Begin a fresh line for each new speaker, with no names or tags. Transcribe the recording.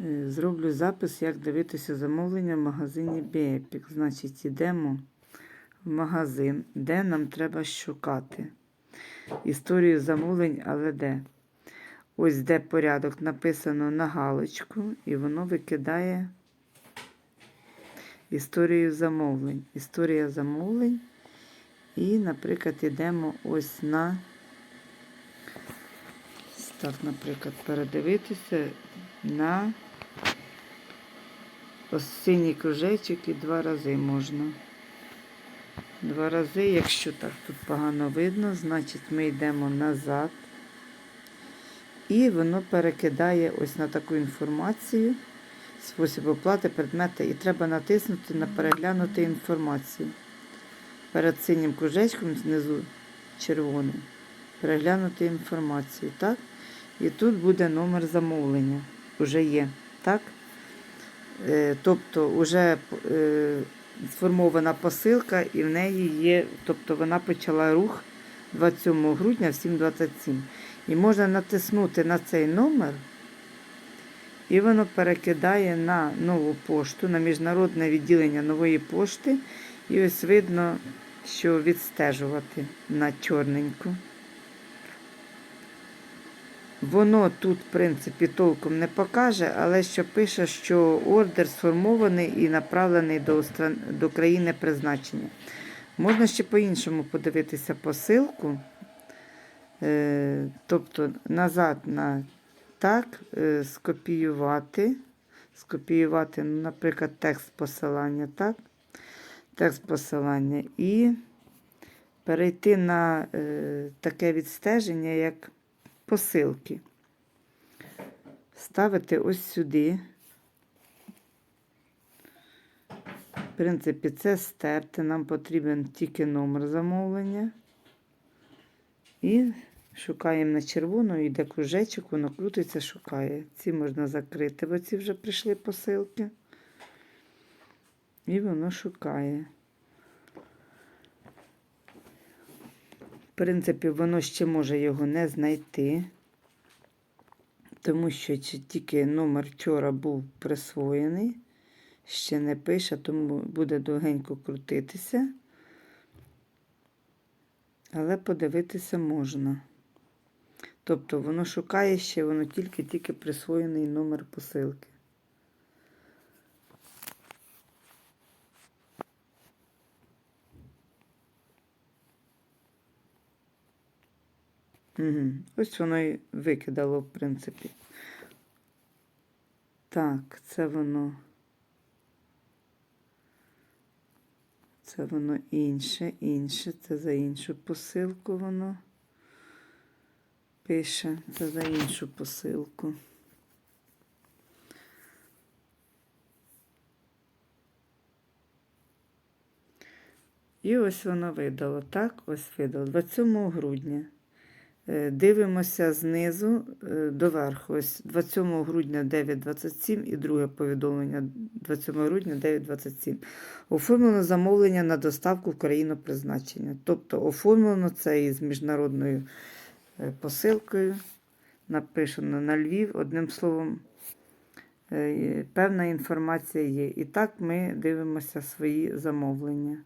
Е, Зроблю запис, як дивитися замовлення в магазині Біепік. Значить, йдемо в магазин, де нам треба шукати. Історію замовлень, але де? Ось де порядок написано на галочку, і воно викидає історію замовлень. Історія замовлень. І, наприклад, йдемо ось на. Так, наприклад, передивитися на ось синій кружечок і два рази можна. Два рази, якщо так тут погано видно, значить ми йдемо назад. І воно перекидає ось на таку інформацію, спосіб оплати, предмети, і треба натиснути на переглянути інформацію. Перед синім кружечком знизу червоним. Переглянути інформацію, так? І тут буде номер замовлення. Уже є, так? Е, тобто вже е, сформована посилка і в неї є, тобто вона почала рух 27 грудня в 7.27. І можна натиснути на цей номер, і воно перекидає на нову пошту, на міжнародне відділення нової пошти. І ось видно, що відстежувати на чорненьку. Воно тут, в принципі, толком не покаже, але що пише, що ордер сформований і направлений до, стран... до країни призначення. Можна ще по-іншому подивитися посилку. Е, тобто назад на так, е, скопіювати. Скопіювати, ну, наприклад, текст посилання, так? Текст посилання. І перейти на е, таке відстеження, як посилки. Ставити ось сюди. В принципі, це стерти. Нам потрібен тільки номер замовлення. І шукаємо на червону, йде кружечок, воно крутиться, шукає. Ці можна закрити, бо ці вже прийшли посилки. І воно шукає. Принципі, воно ще може його не знайти, тому що тільки номер вчора був присвоєний, ще не пише, тому буде довгенько крутитися. Але подивитися можна. Тобто воно шукає ще, воно тільки-тільки присвоєний номер посилки. Угу. Ось воно і викидало, в принципі. Так, це воно. Це воно інше, інше. Це за іншу посилку воно пише. Це за іншу посилку. І ось воно видало. Так, ось видало. 27 грудня. Е, Дивимося знизу е, до верху. Ось 27 грудня 9.27 і друге повідомлення 27 грудня 9.27. Оформлено замовлення на доставку в країну призначення. Тобто оформлено це із міжнародною е, посилкою. Написано на Львів. Одним словом, певна інформація є. І так ми дивимося свої замовлення.